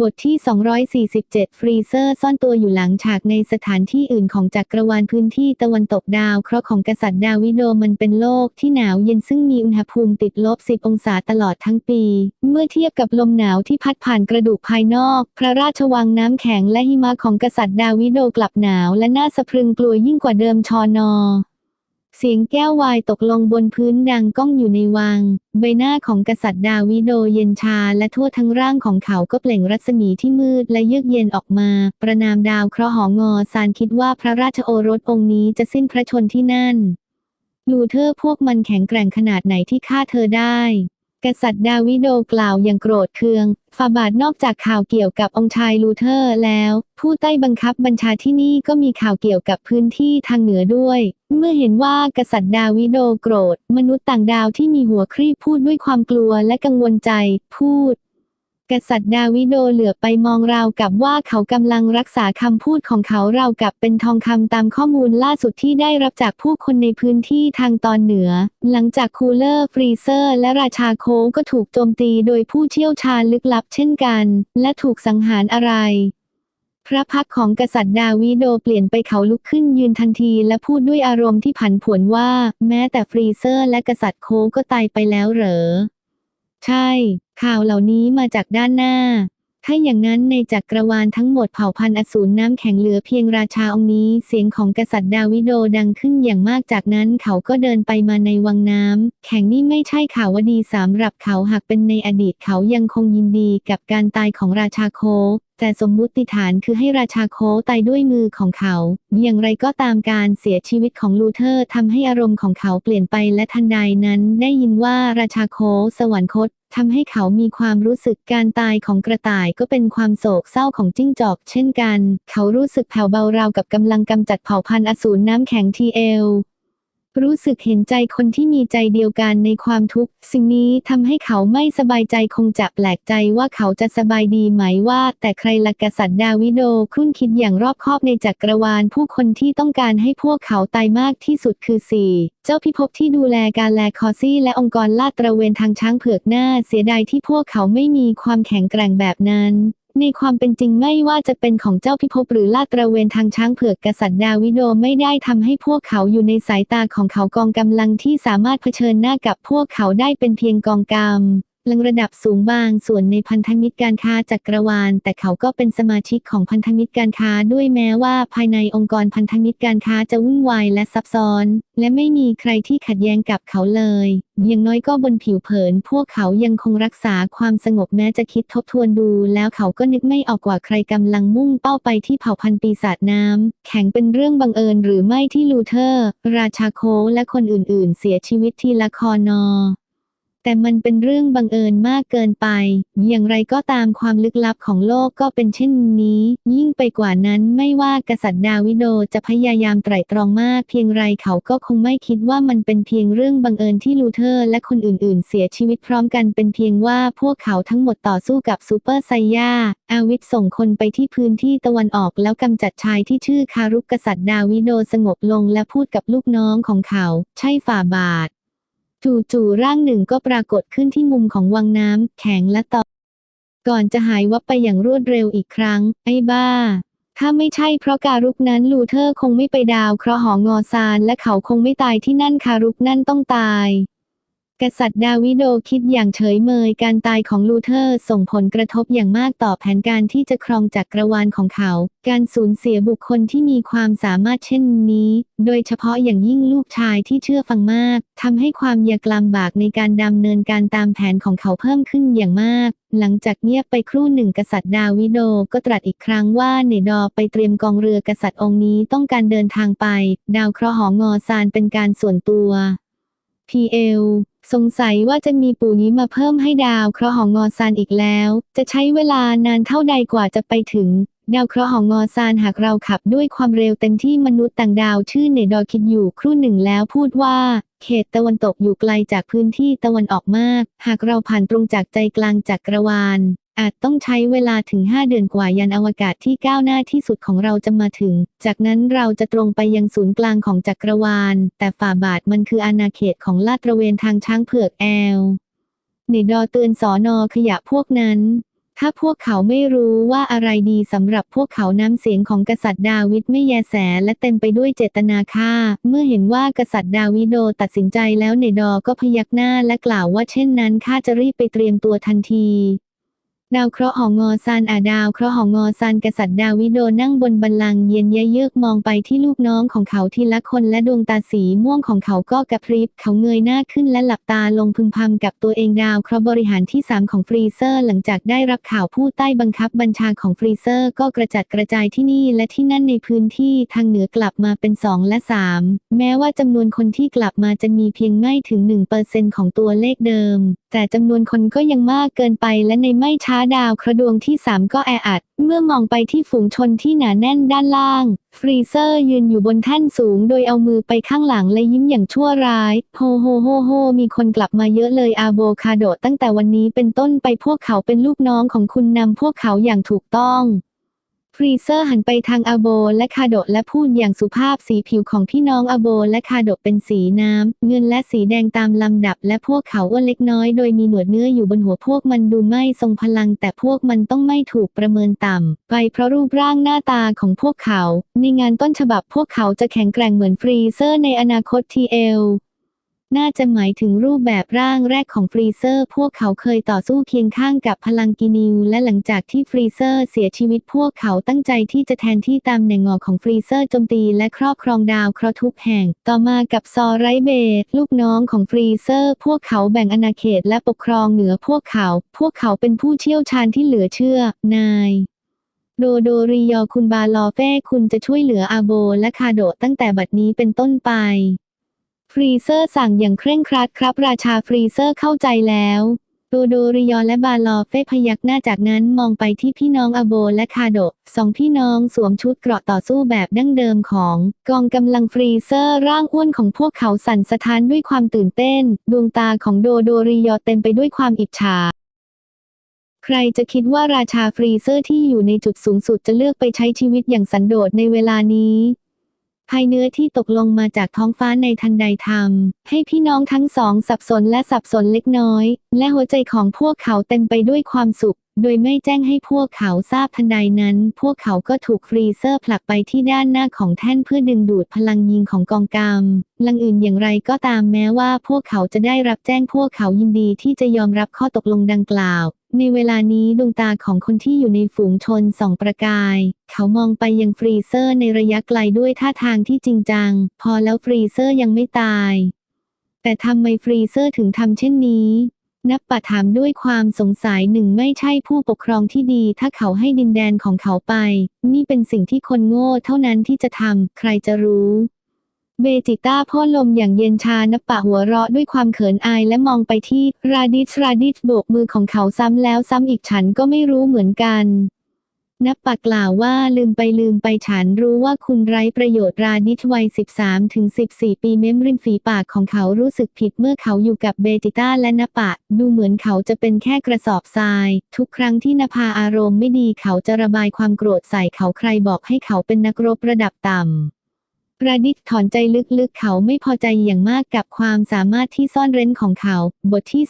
บทที่ 247 ฟรีเซอร์ซ่อนตัวอยู่หลังฉากในสถานที่อื่นของจักรวาลพื้นที่ตะวันตกดาวเคราะห์ของกษัตริย์ดาวิโดมันเป็นโลกที่หนาวเย็นซึ่งมีอุณหภูมิติดลบ 10 องศาตลอดทั้งปี เมื่อเทียบกับลมหนาวที่พัดผ่านกระดูกภายนอก พระราชวังน้ำแข็งและหิมะของกษัตริย์ดาวิโดกลับหนาวและน่าสะพรึงกลัวยิ่งกว่าเดิมชอนอ เสียงแก้ววายตกลงบนพื้นดังก้องอยู่ในวัง ใบหน้าของกษัตริย์ดาวิโดเย็นชาและทั่วทั้งร่างของเขาก็เปล่งรัศมีที่มืดและเยือกเย็นออกมา ประนามดาวเคราะห์หองอซานคิดว่าพระราชโอรสองค์นี้จะสิ้นพระชนที่นั่น ลูเธอร์พวกมันแข็งแกร่งขนาดไหนที่ฆ่าเธอได้ กษัตริย์ดาวิโดกล่าวอย่างโกรธเคืองฟาบาทนอกจากข่าวเกี่ยวกับองค์ชายลูเทอร์แล้ว ผู้ใต้บังคับบัญชาที่นี่ก็มีข่าวเกี่ยวกับพื้นที่ทางเหนือด้วย เมื่อเห็นว่ากษัตริย์ดาวิโดโกรธ มนุษย์ต่างดาวที่มีหัวครีบพูดด้วยความกลัวและกังวลใจ พูด กษัตริย์ดาวิโดเหลือไปมองราวกับว่าเขากำลังรักษาคำพูดของเขาราวกับเป็นทองคำตามข้อมูลล่าสุดที่ได้รับจากผู้คนในพื้นที่ทางตอนเหนือ หลังจากคูลเลอร์ฟรีเซอร์ และราชาโคก็ถูกโจมตีโดยผู้เชี่ยวชาญลึกลับเช่นกัน และถูกสังหารอะไรพระพักของกษัตริย์ดาวิโดเปลี่ยนไปเขาลุกขึ้นยืนทันทีและพูดด้วยอารมณ์ที่ผันผวนว่า แม้แต่ฟรีเซอร์และกษัตริย์โคก็ตายไปแล้วเหรอ ใช่ ข่าวเหล่านี้มาจากด้านหน้า ถ้าอย่างนั้นในจักรวาลทั้งหมดเผ่าพันธุ์อสูรน้ำแข็งเหลือเพียงราชาองค์นี้เสียงของกษัตริย์ดาวิโดดังขึ้นอย่างมากจากนั้นเขาก็เดินไปมาในวังน้ำแข็งนี่ไม่ใช่ข่าววดีสำหรับเขาหากเป็นในอดีตเขายังคงยินดีกับการตายของราชาโคแต่สมมุติฐานคือให้ราชาโคตายด้วยมือของเขา อย่างไรก็ตามการเสียชีวิตของลูเทอร์ทำให้อารมณ์ของเขาเปลี่ยนไปและทันใดนั้นได้ยินว่าราชาโคสวรรคต ทำให้เขามีความรู้สึกการตายของกระต่ายก็เป็นความโศกเศร้าของจิ้งจอก เช่นกัน เขารู้สึกแผ่วเบาราวกับกำลังกำจัดเผ่าพันธุ์อสูรน้ำแข็งทีเอล รู้สึกเห็นใจคนที่มีใจเดียวกันในความทุกข์ สิ่งนี้ทำให้เขาไม่สบายใจคงจะแปลกใจว่าเขาจะสบายดีไหมว่า แต่ใครละกษัตริย์ดาวิโดครุ่นคิดอย่างรอบคอบในจักรวาลผู้คนที่ต้องการให้พวกเขาตายมากที่สุดคือสี่เจ้าพิภพที่ดูแลการแลคอซี่และองค์กรลาดตระเวนทางช้างเผือกหน้าเสียดายที่พวกเขาไม่มีความแข็งแกร่งแบบนั้น ในความเป็นจริงไม่ว่าจะเป็นของเจ้าพิภพหรือลาดตระเวนทางช้างเผือกกษัตริย์ดาวิโดไม่ได้ทำให้พวกเขาอยู่ในสายตาของเขากองกำลังที่สามารถเผชิญหน้ากับพวกเขาได้เป็นเพียงกองกำ ลังระดับสูงบางส่วนในพันธมิตรการค้าจักรวาล แต่เขาก็เป็นสมาชิกของพันธมิตรการค้าด้วยแม้ว่าภายในองค์กรพันธมิตรการค้าจะวุ่นวายและซับซ้อน และไม่มีใครที่ขัดแย้งกับเขาเลย อย่างน้อยก็บนผิวเผิน พวกเขายังคงรักษาความสงบแม้จะคิดทบทวนดู แล้วเขาก็นึกไม่ออกว่าใครกำลังมุ่งเป้าไปที่เผ่าพันธุ์ปีศาจน้ำแข็งเป็นเรื่องบังเอิญหรือไม่ที่ลูเทอร์ ราชาโคและคนอื่น ๆ เสียชีวิตทีละคอนอ แต่มันเป็นเรื่องบังเอิญมากเกินไป อย่างไรก็ตามความลึกลับของโลกก็เป็นเช่นนี้ ยิ่งไปกว่านั้นไม่ว่ากษัตริย์ดาวิโดจะพยายามไตร่ตรองมากเพียงไรเขาก็คงไม่คิดว่ามันเป็นเพียงเรื่องบังเอิญที่ลูเทอร์และคนอื่นๆ เสียชีวิตพร้อมกันเป็นเพียงว่าพวกเขาทั้งหมดต่อสู้กับซูเปอร์ไซย่า อาวิทส่งคนไปที่พื้นที่ตะวันออกแล้วกำจัดชายที่ชื่อคารุกกษัตริย์ดาวิโดสงบลงและพูดกับลูกน้องของเขา ใช่ฝ่าบาท จู่ๆร่างหนึ่งก็ปรากฏขึ้นที่มุมของวังน้ำแข็งและต่อ ก่อนจะหายวับไปอย่างรวดเร็วอีกครั้ง ไอ้บ้า ถ้าไม่ใช่เพราะการุกนั้นลูเทอร์คงไม่ไปดาวเคราะห์หองอซานและเขาคงไม่ตายที่นั่นคารุกนั่นต้องตาย กษัตริย์ดาวิโดคิดอย่างเฉยเมยการตายของลูเทอร์ส่งผลกระทบอย่างมากต่อแผนการที่จะครองจักรวาลของเขา การสูญเสียบุคคลที่มีความสามารถเช่นนี้ โดยเฉพาะอย่างยิ่งลูกชายที่เชื่อฟังมากทำให้ความยากลำบากในการดำเนินการตามแผนของเขาเพิ่มขึ้นอย่างมาก หลังจากเงียบไปครู่หนึ่งกษัตริย์ดาวิโดก็ตรัสอีกครั้งว่าเนดอไปเตรียมกองเรือกษัตริย์องค์นี้ต้องการเดินทางไป ดาวเคราะห์หองอซานเป็นการส่วนตัว PL สงสัยว่าจะมีปู่นี้มาเพิ่มให้ดาวเคราะห์ของงอซานอีกแล้ว จะใช้เวลานานเท่าใดกว่าจะไปถึง ดาวเคราะห์ของงอซานหากเราขับด้วยความเร็วเต็มที่มนุษย์ต่างดาวชื่อเนดอคิดอยู่ครู่หนึ่งแล้วพูดว่า เขตตะวันตกอยู่ไกลจากพื้นที่ตะวันออกมาก หากเราผ่านตรงจากใจกลางจักรวาล อาจต้องใช้เวลาถึง 5 เดือนกว่ายานอวกาศที่ก้าวหน้าที่สุดของเราจะมาถึง จากนั้นเราจะตรงไปยังศูนย์กลางของจักรวาล แต่ฝ่าบาทมันคืออาณาเขตของลาดตระเวนทางช้างเผือกแอลเนดอเตือนสอนอขยะพวกนั้น ถ้าพวกเขาไม่รู้ว่าอะไรดีสำหรับพวกเขาน้ำเสียงของกษัตริย์ดาวิดไม่แยแสและเต็มไปด้วยเจตนาฆ่า เมื่อเห็นว่ากษัตริย์ดาวิโดตัดสินใจแล้วเนดอก็พยักหน้าและกล่าวว่าเช่นนั้นข้าจะรีบไปเตรียมตัวทันที ดาวเคราะห์หองอซานอาดาวเคราะห์หองอซานกษัตริย์ดาวิโดนั่งบนบัลลังก์เย็นยเยือกมองไปที่ลูกน้องของเขาทีละคนและดวงตาสีม่วงของเขาก็กระพริบเขาเงยหน้าขึ้นและหลับตาลงพึมพำกับตัวเองดาวเคราะห์บริหารที่ 3 ของฟรีเซอร์หลังจากได้รับข่าวผู้ใต้บังคับบัญชาของฟรีเซอร์ก็กระจัดกระจายที่นี่และที่นั่นในพื้นที่ทางเหนือกลับมาเป็น 2 และ 3 แม้ว่าจำนวนคนที่กลับมาจะมีเพียงไม่ถึง1%ของตัวเลขเดิม แต่จำนวนคนก็ยังมากเกินไปและในไม่ช้าดาวเคระดวงที่3ก็แออัด เมื่อมองไปที่ฝูงชนที่หนาแน่นด้านล่าง ฟรีเซอร์ยืนอยู่บนแท่นสูงโดยเอามือไปข้างหลังและยิ้มอย่างชั่วร้าย โฮโฮโฮโฮมีคนกลับมาเยอะเลยอาโบคาโดตั้งแต่วันนี้เป็นต้นไปพวกเขาเป็นลูกน้องของคุณนำพวกเขาอย่างถูกต้อง รีเซอร์หันไปทางอาโบและคาโดะและพูดอย่างสุภาพสีผิวของพี่น้องอาโบและคาโดะเป็นสีน้ำ เงินและสีแดงตามลำดับ และพวกเขาอ้วนเล็กน้อยโดยมีหนวดเนื้ออยู่บนหัวพวกมันดูไม่ทรงพลัง แต่พวกมันต้องไม่ถูกประเมินต่ำ ไปเพราะรูปร่างหน้าตาของพวกเขา ในงานต้นฉบับพวกเขาจะแข็งแกร่งเหมือนฟรีเซอร์ในอนาคตทีเอล น่าจะหมายถึงรูปแบบร่างแรกของฟรีเซอร์ พวกเขาเคยต่อสู้เคียงข้างกับพลังกินิว และหลังจากที่ฟรีเซอร์เสียชีวิตพวกเขาตั้งใจที่จะแทนที่ตามแนงงอของฟรีเซอร์โจมตีและครอบครองดาวเคราะห์ทุกแห่ง ต่อมากับซอไรเบตลูกน้องของฟรีเซอร์ พวกเขาแบ่งอาณาเขตและปกครองเหนือพวกเขา พวกเขาเป็นผู้เชี่ยวชาญที่เหลือเชื่อ นายโดโดริยอคุณบาลอเฟ่คุณจะช่วยเหลืออาโบและคาโดตั้งแต่บัดนี้เป็นต้นไป ฟรีเซอร์สั่งอย่างเคร่งครัดครับ ราชาฟรีเซอร์เข้าใจแล้วโดโดริยอและบาลอเฟ่พยักหน้าจากนั้นมองไปที่พี่น้องอโบและคาโดะสองพี่น้องสวมชุดเกราะต่อสู้แบบดั้งเดิมของ กองกำลังฟรีเซอร์ร่างอ้วนของพวกเขาสั่นสะท้านด้วยความตื่นเต้น ดวงตาของโดโดริยอเต็มไปด้วยความอิจฉาใครจะคิดว่าราชาฟรีเซอร์ที่อยู่ในจุดสูงสุดจะเลือกไปใช้ชีวิตอย่างสันโดษในเวลานี้ ภายเนื้อที่ตกลงมาจากท้องฟ้าในทันใดทำให้พี่น้องทั้งสองสับสนและสับสนเล็กน้อย และหัวใจของพวกเขาเต็มไปด้วยความสุข โดยไม่แจ้งให้พวกเขาทราบทันใดนั้น พวกเขาก็ถูกฟรีเซอร์ผลักไปที่ด้านหน้าของแท่นเพื่อดึงดูดพลังยิงของกองกำลังอื่นอย่างไรก็ตามแม้ว่าพวกเขาจะได้รับแจ้งพวกเขายินดีที่จะยอมรับข้อตกลงดังกล่าว ในเวลานี้ดวงตาของคนที่อยู่ในฝูงชนส่องประกาย เขามองไปยังฟรีเซอร์ในระยะไกลด้วยท่าทางที่จริงจัง พอแล้วฟรีเซอร์ยังไม่ตาย แต่ทำไมฟรีเซอร์ถึงทำเช่นนี้ นับปะถามด้วยความสงสัยหนึ่งไม่ใช่ผู้ปกครองที่ดี ถ้าเขาให้ดินแดนของเขาไป นี่เป็นสิ่งที่คนโง่เท่านั้นที่จะทำใครจะรู้ เบจิต้าพ่นลมอย่างเย็นชานปะหัวเราะด้วยความเขินอายและมองไปที่ ราดิชราดิชโบกมือของเขาซ้ำแล้วซ้ำอีกฉันก็ไม่รู้เหมือนกันนับปากกล่าวว่าลืมไปลืมไปฉันรู้ว่าคุณไร้ประโยชน์ราดิชวัย 13 ถึง 14 ปีเม้มริมฝีปากของเขารู้สึกผิดเมื่อเขาอยู่กับเบจิต้าและนปะ ดูเหมือนเขาจะเป็นแค่กระสอบทราย ทุกครั้งที่นภาอารมณ์ไม่ดีเขาจะระบายความโกรธใส่เขาใครบอกให้เขาเป็นนักรบระดับต่ำ ประดิษฐ์ถอนใจลึกๆ เขาไม่พอใจอย่างมากกับความสามารถที่ซ่อนเร้นของเขา บทที่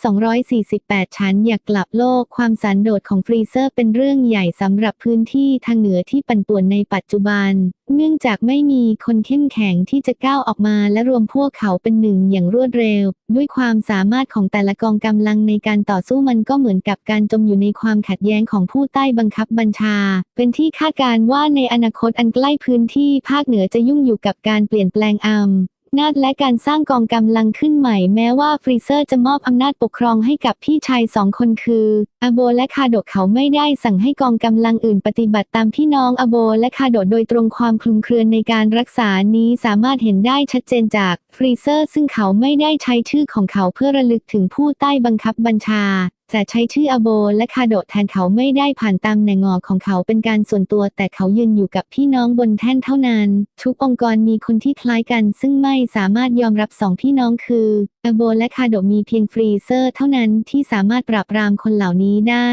248 ฉันอยากกลับโลก ความสันโดษของฟรีเซอร์เป็นเรื่องใหญ่สำหรับพื้นที่ทางเหนือที่ปั่นป่วนในปัจจุบัน เนื่องจากไม่มีคนเข้มแข็งที่จะก้าวออกมาและรวมพวกเขาเป็นหนึ่งอย่างรวดเร็ว ด้วยความสามารถของแต่ละกองกำลังในการต่อสู้มันก็เหมือนกับการจมอยู่ในความขัดแย้งของผู้ใต้บังคับบัญชา เป็นที่คาดการว่าในอนาคตอันใกล้พื้นที่ภาคเหนือจะยุ่งอยู่กับการเปลี่ยนแปลงอัม นาจและการสร้างกองกำลังขึ้นใหม่แม้ว่าฟรีเซอร์จะมอบอำนาจปกครองให้กับพี่ชายสองคนคืออโบและคาโดะเขาไม่ได้สั่งให้กองกำลังอื่นปฏิบัติตามพี่น้องอโบและคาโดะโดยตรงความคลุมเครือในการรักษานี้สามารถเห็นได้ชัดเจนจากฟรีเซอร์ซึ่งเขาไม่ได้ใช้ชื่อของเขาเพื่อระลึกถึงผู้ใต้บังคับบัญชา แต่ใช้ชื่ออโบและคาโดแทนเขาไม่ได้ผ่านตามแหนงอของเขาเป็นการส่วนตัว แต่เขายืนอยู่กับพี่น้องบนแท่นเท่านั้น ทุกองค์กรมีคนที่คล้ายกัน ซึ่งไม่สามารถยอมรับสองพี่น้องคืออโบและคาโดมีเพียงฟรีเซอร์เท่านั้นที่สามารถปราบปรามคนเหล่านี้ได้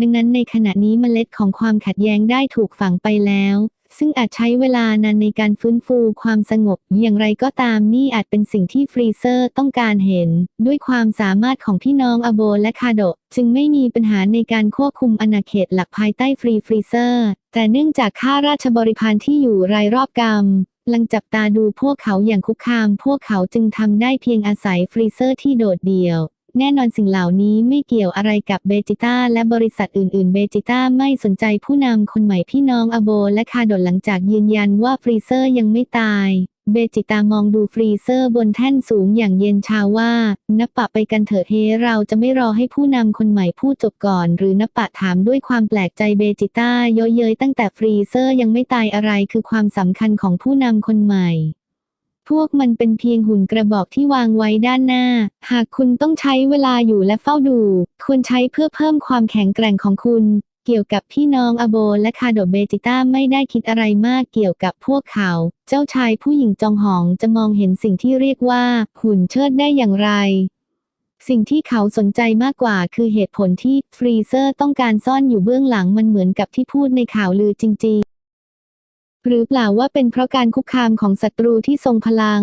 ดังนั้นในขณะนี้เมล็ดของความขัดแย้งได้ถูกฝังไปแล้ว ซึ่งอาจใช้เวลานานในการฟื้นฟูความสงบ อย่างไรก็ตามนี่อาจเป็นสิ่งที่ฟรีเซอร์ต้องการเห็น ด้วยความสามารถของพี่น้องอโบและคาโดจึงไม่มีปัญหาในการควบคุมอาณาเขตหลักภายใต้ฟรีฟรีเซอร์ แต่เนื่องจากข้าราชบริพารที่อยู่รายรอบกรรมลังจับตาดูพวกเขาอย่างคุกคาม พวกเขาจึงทำได้เพียงอาศัยฟรีเซอร์ที่โดดเดี่ยว แน่นอนสิ่งเหล่านี้ไม่เกี่ยวอะไรกับเบจิต้าและบริษัทอื่น ๆ เบจิต้าไม่สนใจผู้นำคนใหม่พี่น้องอโบและคาดดหลังจากยืนยันว่าฟรีเซอร์ยังไม่ตายเบจิตามองดูฟรีเซอร์บนแท่นสูงอย่างเย็นชาว่า นับปะไปกันเถิดเฮเราจะไม่รอให้ผู้นำคนใหม่พูดจบก่อน หรือนับปะถามด้วยความแปลกใจเบจิต้าเยอะเย้ยตั้งแต่ฟรีเซอร์ยังไม่ตายอะไรคือความสำคัญของผู้นำคนใหม่ พวกมันเป็นเพียงหุ่นกระบอกที่วางไว้ด้านหน้า หากคุณต้องใช้เวลาอยู่และเฝ้าดู ควรใช้เพื่อเพิ่มความแข็งแกร่งของคุณ เกี่ยวกับพี่น้องอโบและคาโดเบจิต้าไม่ได้คิดอะไรมากเกี่ยวกับพวกเขา เจ้าชายผู้หญิงจองหองจะมองเห็นสิ่งที่เรียกว่า หุ่นเชิดได้อย่างไรสิ่งที่เขาสนใจมากกว่าคือเหตุผลที่ฟรีเซอร์ต้องการซ่อนอยู่เบื้องหลังมันเหมือนกับที่พูดในข่าวลือจริง ๆ หรือเปล่าว่าเป็นเพราะการคุกคามของศัตรูที่ทรงพลัง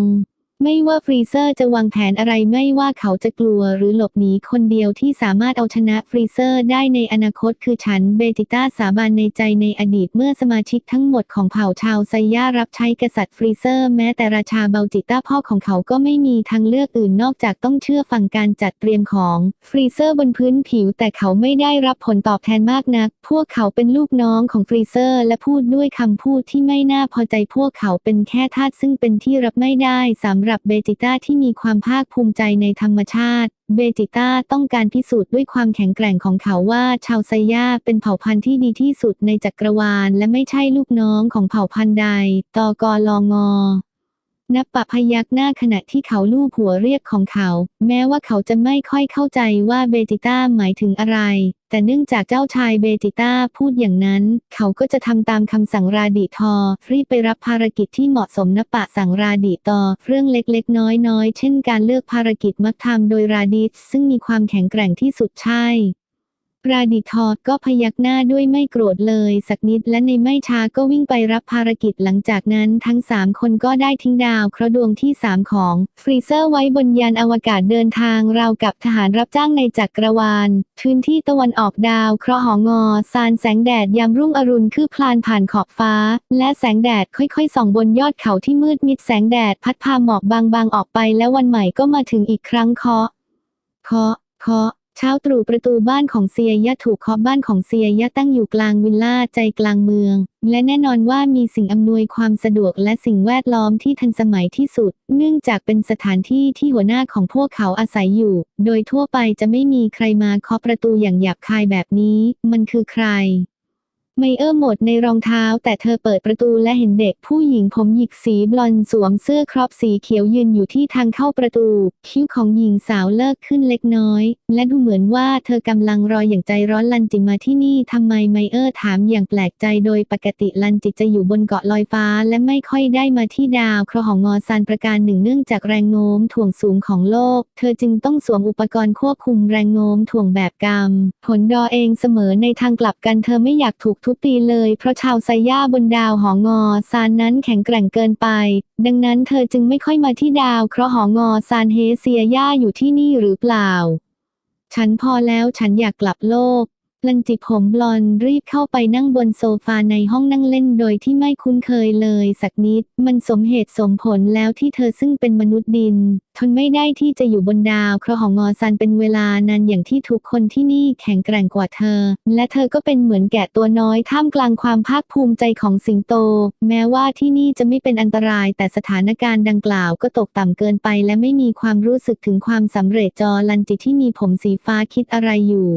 ไม่ว่าฟรีเซอร์จะวางแผนอะไรไม่ว่าเขาจะกลัวหรือหลบหนีคนเดียวที่สามารถเอาชนะฟรีเซอร์ได้ในอนาคตคือฉันเบจิต้าสาบานในใจในอดีตเมื่อสมาชิกทั้งหมดของเผ่าชาวไซย่ารับใช้กษัตริย์ฟรีเซอร์แม้แต่ราชาเบาจิต้าพ่อของเขาก็ไม่มีทางเลือกอื่นนอกจากต้องเชื่อฟังการจัดเตรียมของฟรีเซอร์บนพื้นผิวแต่เขาไม่ได้รับผลตอบแทนมากนัก พวกเขาเป็นลูกน้องของฟรีเซอร์และพูดด้วยคำพูดที่ไม่น่าพอใจพวกเขาเป็นแค่ทาสซึ่งเป็นที่รับไม่ได้สำหรับับเบจิต้าที่มีความภาคภูมิใจในธรรมชาติ เบจิต้าต้องการพิสูจน์ด้วยความแข็งแกร่งของเขาว่าชาวไซย่าเป็นเผ่าพันธุ์ที่ดีที่สุดในจักรวาล และไม่ใช่ลูกน้องของเผ่าพันธุ์ใด ตอกลงอ นับปะพยักหน้าขณะที่เขาลูบหัวเรียกของเขา แม้ว่าเขาจะไม่ค่อยเข้าใจว่าเบจิต้าหมายถึงอะไร แต่เนื่องจากเจ้าชายเบจิต้าพูดอย่างนั้น เขาก็จะทำตามคำสั่งราดิทอ รีบไปรับภารกิจที่เหมาะสมนับปะสั่งราดิตอ เรื่องเล็กๆ น้อยๆ เช่นการเลือกภารกิจมักทำโดยราดิซึ่งมีความแข็งแกร่งที่สุดใช่ ราดิทอดก็พยักหน้าด้วยไม่โกรธเลย สักนิดและในไม่ช้าก็วิ่งไปรับภารกิจหลังจากนั้นทั้ง3คนก็ได้ทิ้งดาวเคราะห์ดวงที่3ของฟรีเซอร์ไว้บนยานอวกาศเดินทางราวกับทหารรับจ้างในจักรวาลพื้นที่ตะวันออกดาวเคราะห์หองอซานแสงแดดยามรุ่งอรุณคืบคลานผ่านขอบฟ้า และแสงแดดค่อยๆส่องบนยอดเขาที่มืดมิดแสงแดดพัดพาหมอกบางๆออกไป และวันใหม่ก็มาถึงอีกครั้งเคาะเคาะเคาะ เช้าตรู่ประตูบ้านของเซียยะถูกเคาะบ้านของเซียยะตั้งอยู่กลางวิลล่าใจกลางเมือง และแน่นอนว่ามีสิ่งอำนวยความสะดวกและสิ่งแวดล้อมที่ทันสมัยที่สุด เนื่องจากเป็นสถานที่ที่หัวหน้าของพวกเขาอาศัยอยู่ โดยทั่วไปจะไม่มีใครมาเคาะประตูอย่างหยาบคายแบบนี้ มันคือใคร ไมเออร์หมดในรองเท้า แต่เธอเปิดประตูและเห็นเด็กผู้หญิงผมหยิกสีบลอนด์สวมเสื้อครอปสีเขียวยืนอยู่ที่ทางเข้าประตู คิ้วของหญิงสาวเลิกขึ้นเล็กน้อย และดูเหมือนว่าเธอกำลังรออย่างใจร้อนลันจิมาที่นี่ทำไมไมเออร์ถามอย่างแปลกใจโดยปกติลันจิจะอยู่บนเกาะลอยฟ้า และไม่ค่อยได้มาที่ดาวเคราะห์ของงอซานประการหนึ่งเนื่องจากแรงโน้มถ่วงสูงของโลก เธอจึงต้องสวมอุปกรณ์ควบคุมแรงโน้มถ่วงแบบกรรมผลดอเองเสมอในทางกลับกันเธอไม่อยากถูกทุบตีเลย เพราะชาวไซย่าบนดาวหองอซานนั้นแข็งแกร่งเกินไป ดังนั้นเธอจึงไม่ค่อยมาที่ดาว เพราะห์หองอซานเฮเซียย่าอยู่ที่นี่หรือเปล่า ฉันพอแล้วฉันอยากกลับโลก ลันจิผมบลอนรีบเข้าไปนั่งบนโซฟาในห้องนั่งเล่นโดยที่ไม่คุ้นเคยเลยสักนิด มันสมเหตุสมผลแล้วที่เธอซึ่งเป็นมนุษย์ดิน ทนไม่ได้ที่จะอยู่บนดาวเคราะห์ของงอซันเป็นเวลานานอย่างที่ทุกคนที่นี่แข็งแกร่งกว่าเธอ และเธอก็เป็นเหมือนแกะตัวน้อยท่ามกลางความภาคภูมิใจของสิงโต แม้ว่าที่นี่จะไม่เป็นอันตรายแต่สถานการณ์ดังกล่าวก็ตกต่ำเกินไป และไม่มีความรู้สึกถึงความสำเร็จจอลันจิที่มีผมสีฟ้าคิดอะไรอยู่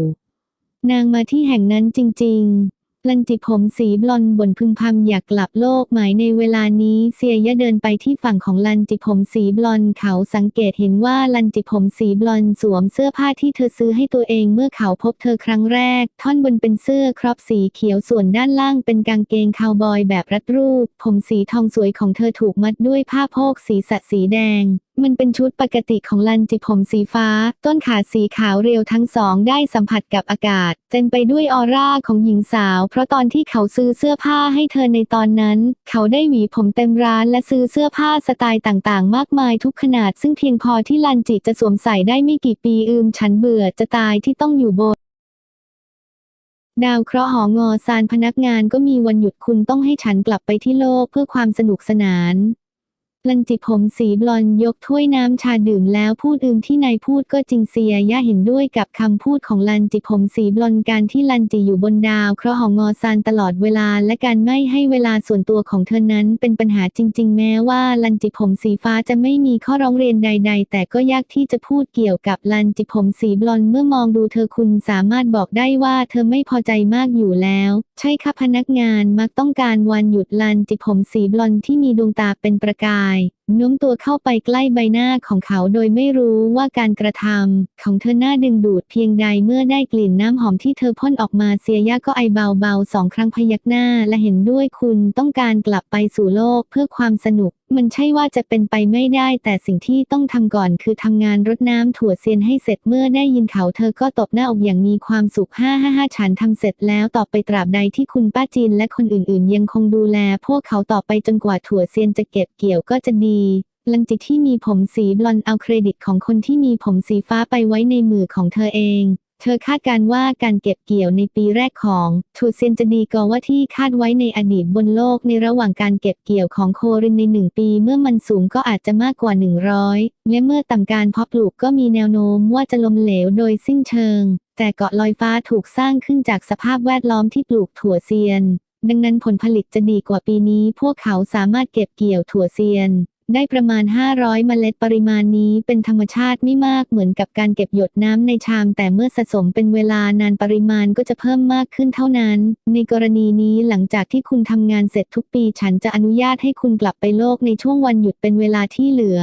นางมาที่แห่งนั้นจริง ๆ ลันจิผมสีบลอนบ่นพึมพำอยากกลับโลกหมายในเวลานี้เซียยะเดินไปที่ฝั่งของลันจิผมสีบลอนเขาสังเกตเห็นว่าลันจิผมสีบลอนสวมเสื้อผ้าที่เธอซื้อให้ตัวเองเมื่อเขาพบเธอครั้งแรก ท่อนบนเป็นเสื้อครอปสีเขียวส่วนด้านล่างเป็นกางเกงคาวบอยแบบรัดรูป ผมสีทองสวยของเธอถูกมัดด้วยผ้าโพกสีสัดสีแดง มันเป็นชุดปกติของลันจิผมสีฟ้า ต้นขาสีขาวเรียวทั้งสองได้สัมผัสกับอากาศ เต็มไปด้วยออร่าของหญิงสาว เพราะตอนที่เขาซื้อเสื้อผ้าให้เธอในตอนนั้น เขาได้หวีผมเต็มร้านและซื้อเสื้อผ้าสไตล์ต่างๆ มากมายทุกขนาด ซึ่งเพียงพอที่ลันจิจะสวมใส่ได้ไม่กี่ปีอืมฉันเบื่อจะตายที่ต้องอยู่บนดาวเคราะห์หองอซานพนักงานก็มีวันหยุดคุณต้องให้ฉันกลับไปที่โลกเพื่อความสนุกสนาน ลันจิผมสีบลอนยกถ้วยน้ำชาดื่มแล้วพูดอืมที่นายพูดก็จริงเสียย่าเห็นด้วยกับคำพูดของลันจิผมสีบลอนการที่ลันจิอยู่บนดาวเคราะห์หองอซานตลอดเวลาและการไม่ให้เวลาส่วนตัวของเธอนั้นเป็นปัญหาจริง ๆ แม้ว่าลันจิผมสีฟ้าจะไม่มีข้อร้องเรียนใด ๆ แต่ก็ยากที่จะพูดเกี่ยวกับลันจิผมสีบลอนเมื่อมองดูเธอคุณสามารถบอกได้ว่าเธอไม่พอใจมากอยู่แล้ว ใช่ค่ะพนักงานมักต้องการวันหยุดลันจิผมสีบลอนที่มีดวงตาเป็นประกายはい。 โน้มตัวเข้าไปใกล้ใบหน้าของเขาโดยไม่รู้ว่าการกระทำของเธอหน่าดึงดูดเพียงใดเมื่อได้กลิ่นน้ำหอมที่เธอพ่นออกมาเซียยาก็ไอเบาๆสองครั้งพยักหน้าและเห็นด้วยคุณต้องการกลับไปสู่โลกเพื่อความสนุก มันใช่ว่าจะเป็นไปไม่ได้แต่สิ่งที่ต้องทำก่อนคือทำงานรดน้ำถั่วเซียนให้เสร็จเมื่อได้ยินเขาเธอก็ตบหน้าอกอย่างมีความสุขห้าห้าห้าฉันทำเสร็จแล้วต่อไปตราบใดที่คุณป้าจีนและคนอื่นๆ ยังคงดูแล พวกเขาต่อไปจนกว่าถั่วเซียนจะเก็บเกี่ยวก็จะดีลันจิตที่มีผมสีบลอนด์เอาเครดิตของคนที่มีผมสีฟ้าไปไว้ในมือของเธอเอง เธอคาดการว่าการเก็บเกี่ยวในปีแรกของทูเซนจะดีกว่าว่าที่คาดไว้ในอดีตบนโลกในระหว่างการเก็บเกี่ยวของโครินในหนึ่งปี เมื่อมันสูงก็อาจจะมากกว่า 100และเมื่อต่ำการเพาะปลูกก็มีแนวโน้มว่าจะล้มเหลวโดยสิ้นเชิง แต่เกาะลอยฟ้าถูกสร้างขึ้นจากสภาพแวดล้อมที่ปลูกถั่วเซียน ดังนั้นผลผลิตจะดีกว่าปีนี้ พวกเขาสามารถเก็บเกี่ยวถั่วเซียน ได้ประมาณ 500 เมล็ดปริมาณนี้เป็นธรรมชาติไม่มากเหมือนกับการเก็บหยดน้ำในชาม แต่เมื่อสะสมเป็นเวลานานปริมาณก็จะเพิ่มมากขึ้นเท่านั้น ในกรณีนี้หลังจากที่คุณทำงานเสร็จทุกปีฉันจะอนุญาตให้คุณกลับไปโลกในช่วงวันหยุดเป็นเวลาที่เหลือ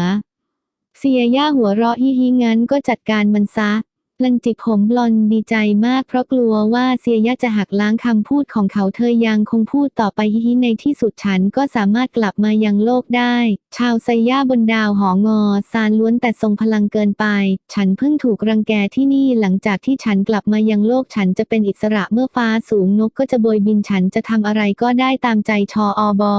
เสียย่าหัวเราะฮิฮิงั้นก็จัดการมันซะ ลันจิผมบลอนดีใจมากเพราะกลัวว่าเซียยะจะหักล้างคำพูดของเขาเธอยังคงพูดต่อไปฮิฮิในที่สุดฉันก็สามารถกลับมายังโลกได้ ชาวไซย่าบนดาวหองอซานล้วนแต่ทรงพลังเกินไป ฉันเพิ่งถูกรังแกที่นี่หลังจากที่ฉันกลับมายังโลกฉันจะเป็นอิสระเมื่อฟ้าสูงนกก็จะโบยบินฉันจะทำอะไรก็ได้ตามใจชออบอ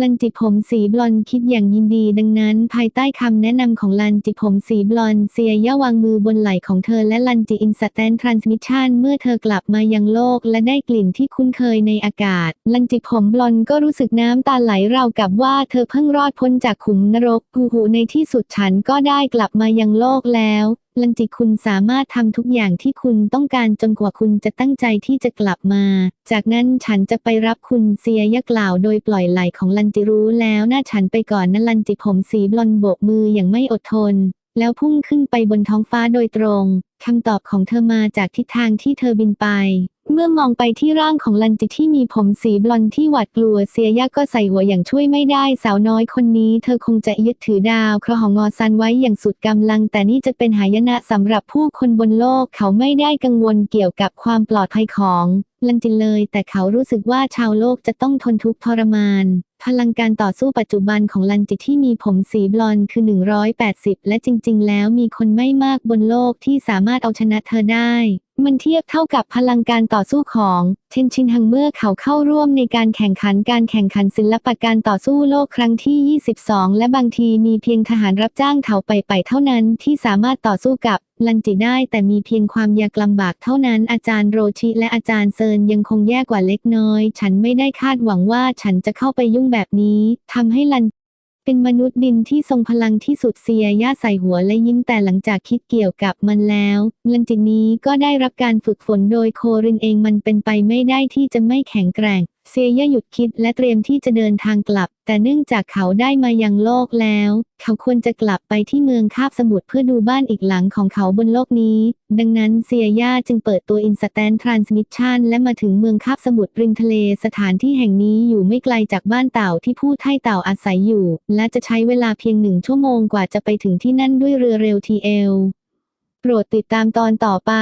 ลันจิผมสีบลอนคิดอย่างยินดีดังนั้น ภายใต้คำแนะนำของลันจิผมสีบลอนเซียย่าวางมือบนไหล่ของเธอและลันจิอินสแตนทรานสมิชชันเมื่อเธอกลับมายังโลกและได้กลิ่นที่คุ้นเคยในอากาศ ลันจิผมบลอนก็รู้สึกน้ำตาไหลราวกับว่าเธอเพิ่งรอดพ้นจากขุมนรกกูหูในที่สุดฉันก็ได้กลับมายังโลกแล้วลันจิคุณสามารถทำทุกอย่างที่คุณต้องการจนกว่าคุณจะตั้งใจที่จะกลับมา จากนั้นฉันจะไปรับคุณเซียยะกล่าวโดยปล่อยไหลของลันจิรู้แล้วหน้าฉันไปก่อนนะลันจิผมสีบลอนโบกมืออย่างไม่อดทน แล้วพุ่งขึ้นไปบนท้องฟ้าโดยตรงคำตอบของเธอมาจากทิศทางที่เธอบินไป เมื่อมองไปที่ร่างของลันจิที่มีผมสีบลอนที่หวาดกลัวเซียยะก็ใส่หัวอย่างช่วยไม่ได้สาวน้อยคนนี้ เธอคงจะยึดถือดาวเคราะห์ของงอซันไว้อย่างสุดกำลัง แต่นี่จะเป็นหายนะสำหรับผู้คนบนโลกเขาไม่ได้กังวลเกี่ยวกับความปลอดภัยของลันจิเลย แต่เขารู้สึกว่าชาวโลกจะต้องทนทุกข์ทรมาน พลังการต่อสู้ปัจจุบันของลันจิที่มีผมสีบลอนคือ 180 และจริง ๆ แล้วมีคนไม่มากบนโลกที่สามารถเอาชนะเธอได้มันเทียบเท่ากับพลังการต่อสู้ของเทนชินฮังเมื่อเขาเข้าร่วมในการแข่งขันการแข่งขันศิลปะการต่อสู้โลกครั้งที่ 22 และบางทีมีเพียงทหารรับจ้างเถาไปไปเท่านั้นที่สามารถต่อสู้กับลันจิได้แต่มีเพียงความยากลำบากเท่านั้นอาจารย์โรชิและอาจารย์เซินยังคงแย่กว่าเล็กน้อย ฉันไม่ได้คาดหวังว่าฉันจะเข้าไปยุ่งแบบนี้ทำให้ลัน เป็นมนุษย์ดินที่ทรงพลังที่สุดเซียย่าใส่หัวและยิ้มแต่หลังจากคิดเกี่ยวกับมันแล้วลันจินี้ก็ได้รับการฝึกฝนโดยโครินเองมันเป็นไปไม่ได้ที่จะไม่แข็งแกร่ง เซียย่าหยุดคิดและเตรียมที่จะเดินทางกลับ แต่เนื่องจากเขาได้มายังโลกแล้ว เขาควรจะกลับไปที่เมืองคาบสมุทรเพื่อดูบ้านอีกหลังของเขาบนโลกนี้ ดังนั้นเซียย่าจึงเปิดตัว Instant Transmission และมาถึงเมืองคาบสมุทรริมทะเลสถานที่แห่งนี้อยู่ไม่ไกลจากบ้านเต่าที่ผู้ไทเต่าอาศัยอยู่ และจะใช้เวลาเพียงหนึ่งชั่วโมงกว่าจะไปถึงที่นั่นด้วยเรือเร็วทีเอลโปรดติดตามตอนต่อไป